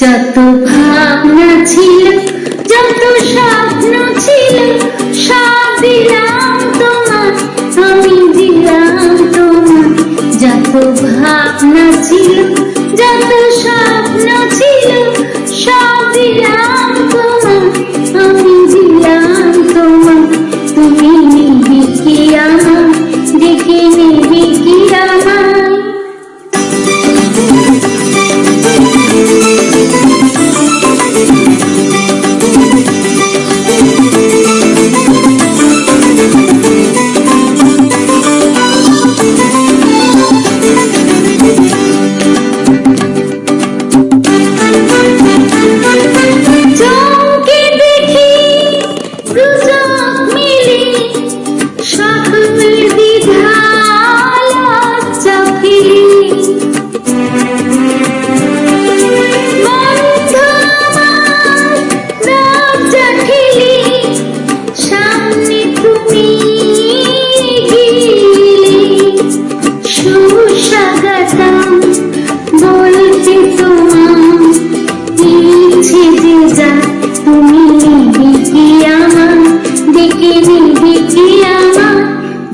যত ভাবনা ছিল, যত স্বপ্ন ছিল, সব দিলাম তোমার আমি দিলাম তোমার যত ভাবনা ছিল, যত স্বপ্ন ছিল, সব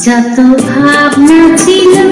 যত ভাবনা ছিল